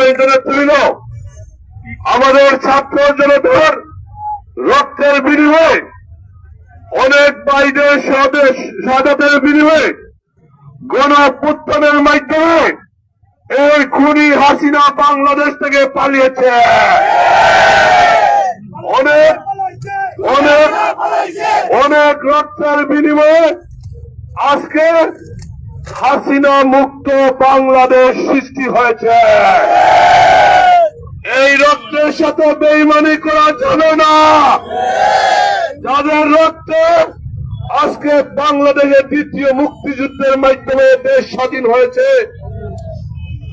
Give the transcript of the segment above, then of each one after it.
সম্মানিত নেতৃবৃন্দ আমাদের ছাত্র জনতার রক্তের বিনিময়ে, অনেক বাইদের স্বাধীনতার বিনিময়ে গণ অভ্যুত্থানের মাধ্যমে এই খুনি হাসিনা বাংলাদেশ থেকে পালিয়েছে। অনেক অনেক অনেক রক্তের বিনিময়ে আজকে হাসিনা মুক্ত বাংলাদেশ সৃষ্টি হয়েছে। এই রক্তের সাথে বেইমানি করা যাবে না। যাদের রক্তে আজকে বাংলাদেশের দ্বিতীয় মুক্তিযুদ্ধের মাধ্যমে দেশ স্বাধীন হয়েছে,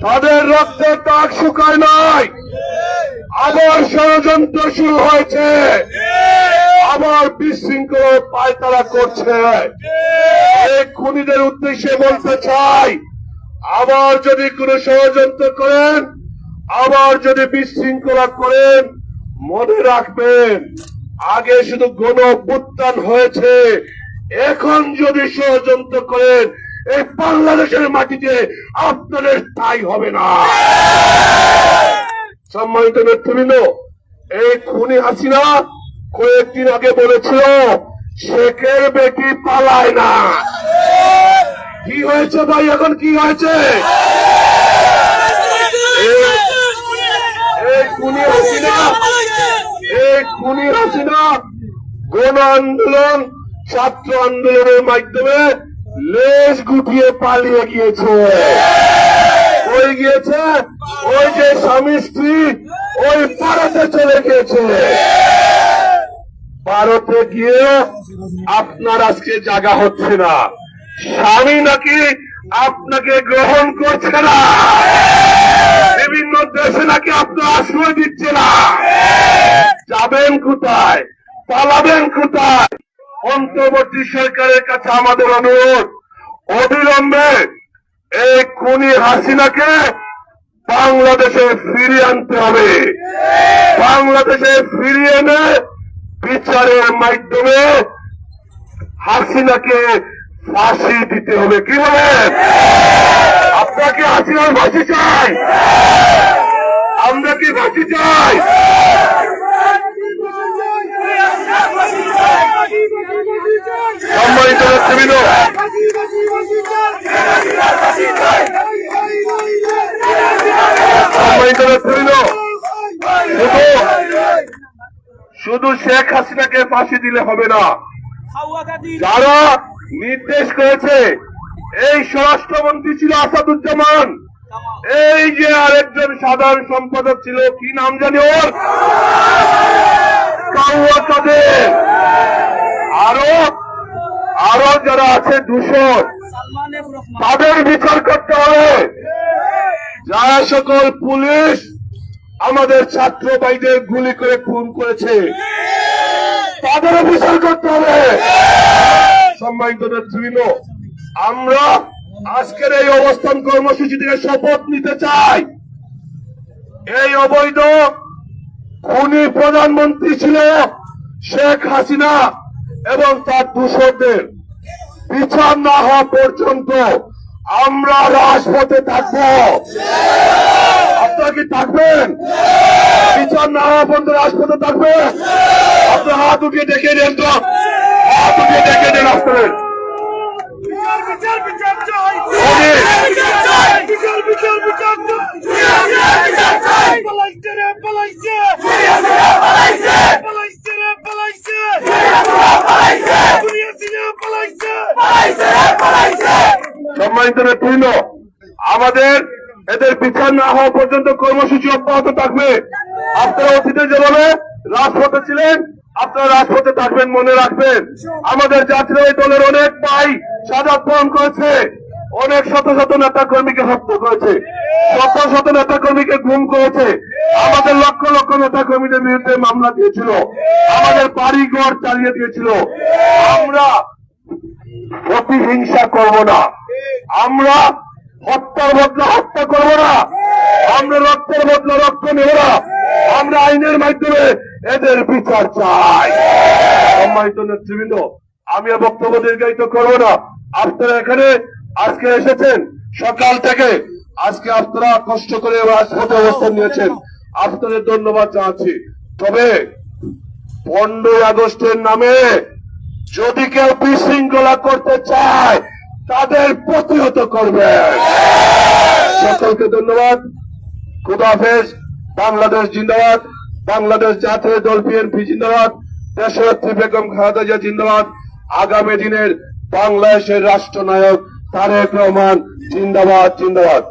তাদের রক্তে দাগ শুকায় নাই। আবার ষড়যন্ত্র শুরু হয়েছে। আবার বিশৃঙ্খলা পায়তারা করছে। খুনিদের উদ্দেশ্যে বলতে চাই, আবার যদি কোনো ষড়যন্ত্র করেন, আবার যদি বিশৃঙ্খলা করেন, মনে রাখবেন, আগে শুধু গণ অভ্যুত্থান হয়েছে, এখন যদি ষড়যন্ত্র করেন, এই বাংলাদেশের মাটিতে আপনাদের স্থায়ী হবে না। সম্মানিত নেতৃবৃন্দ, এই খুনি হাসিনা কয়েকদিন আগে বলেছিল শেখের বেটি পালায় না। কি হয়েছে ভাই? এখন কি হয়েছে? গণ আন্দোলন, ছাত্র আন্দোলনের মাধ্যমে লেজ গুটিয়ে পালিয়ে গিয়েছে। ওই গিয়েছে ওই যে স্বামী স্ত্রী, ওই ভারতে চলে গিয়েছে। ভারতে গিয়ে আপনার আজকে জায়গা হচ্ছে না। স্বামী নাকি আপনাকে গ্রহণ করছে না। বিভিন্ন দেশে নাকি আপনার আশ্রয় দিচ্ছে না। যাবেন কোথায়? পালাবেন কোথায়? অন্তর্বর্তী সরকারের কাছে আমাদের অনুরোধ, অবিলম্বে এই খুনি হাসিনাকে বাংলাদেশে ফিরিয়ে আনতে হবে। বাংলাদেশে ফিরিয়ে এনে বিচারের মাধ্যমে হাসিনাকে ফাঁসি দিতে হবে, কি বলেন আপনাকে হাসিনার ফাঁসি চাই। আমরা কি ফাঁসি চাই? সম্মানিত নেতৃবৃন্দ সম্মানিত নেতৃবৃন্দ শুধু শুধু শেখ হাসিনাকে ফাঁসি দিলে হবে না। যারা নির্দেশ করেছে, এই স্বরাষ্ট্রমন্ত্রী ছিল আসাদুজ্জামান। এই যে আরেকজন সাধারণ সম্পাদক ছিল, কি নাম জানি ওর? আরও আরও যারা আছে দূষণ তাদের বিচার করতে হবে। যারা সকল পুলিশ আমাদের ছাত্র ভাইদের গুলি করে খুন করেছে। তাদেরও বিচার করতে হবে। সম্মানিত নেতৃবৃন্দ, আমরা আজকের এই অবস্থান কর্মসূচি থেকে শপথ নিতে চাই। এই অবৈধ খুনি প্রধানমন্ত্রী ছিল শেখ হাসিনা এবং তার দূষকদের বিচার না হওয়া পর্যন্ত আমরা রাজপথে থাকব। আপনারা কি থাকবেন বিচার না হওয়া পর্যন্ত রাজপথে থাকবেন। আপনার হাত উঠিয়ে দেখে দেন তো। হাত উঠিয়ে দেখে দেন আপনাদের বিচার বিচার চাই। ওকে। বিচার বিচার বিচার চাই। পালাইছে রে পালাইছে পালাইছে রে পালাইছে দুনিয়া সিনে পালাইছে সম্মানিত নেতৃবৃন্দ আমাদের এদের বিচার না হওয়া পর্যন্ত কর্মসূচি অব্যাহত থাকবে। আপনারা অতীতে যেভাবে রাজপথে ছিলেন, আপনারা রাজপথে থাকবেন মনে রাখবেন। আমাদের জাতীয় দলের অনেক ভাই সাজা বহন করেছে। অনেক শত শত নেতা কর্মীকে হত্যা করেছে। শত শত নেতা কর্মীকে গুম করেছে। আমাদের লক্ষ লক্ষ নেতা কর্মীদের বিরুদ্ধে মামলা দিয়েছিল। আমাদের বাড়ি ঘর চালিয়ে দিয়েছিল। আমরা প্রতিহিংসা করব না। আমরা হত্যার বদলে হত্যা করব না। আমরা রক্তের বদলে রক্ত নেব না। আমরা আইনের মাধ্যমে এদের বিচার চাই। সম্মানিত নেতৃবৃন্দ, আমি বক্তব্য দীর্ঘায়িত করব না। আপনারা এখানে আজকে এসেছেন, সকাল থেকে আজকে আপনারা কষ্ট করে রাজপথে অবস্থান নিয়েছেন। আপনাদের ধন্যবাদ জানাচ্ছি। তবে পনেরোই আগস্টের নামে যদি কেউ বিশৃঙ্খলা করতে চায় তাদের প্রতিহত করবে। সকলকে ধন্যবাদ। খুদাফেজ বাংলাদেশ জিন্দাবাদ। বাংলাদেশ জাতীয় দল বিএনপি জিন্দাবাদ। দেশরত্রী বেগম খালেদা জিন্দাবাদ। আগামী দিনের বাংলাদেশের রাষ্ট্রনায়ক তারেক রহমান জিন্দাবাদ জিন্দাবাদ।